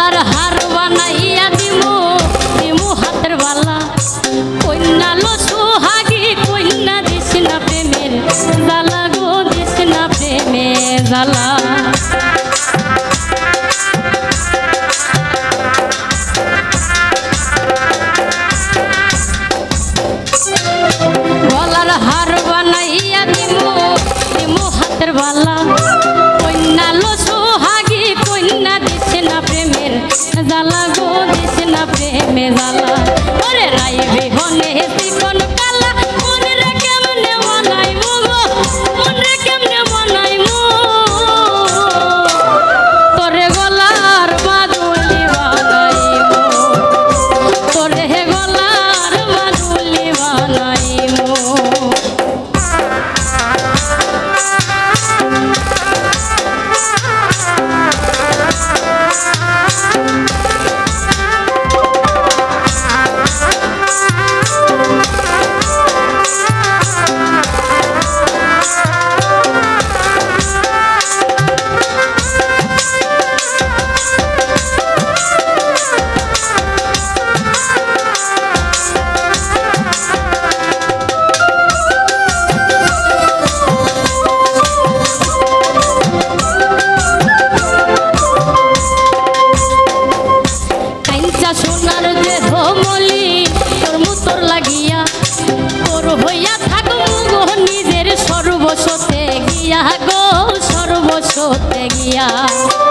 গলার হার বানাইয়া দিমু দিমু হাতের বালা। কন্যা লো সোহাগি কন্যা দিস না প্রেমের জালা গো দিস না প্রেমে জালা গলার হার বানাইয়া দিমু দিমু হাতের বালা। দিয়া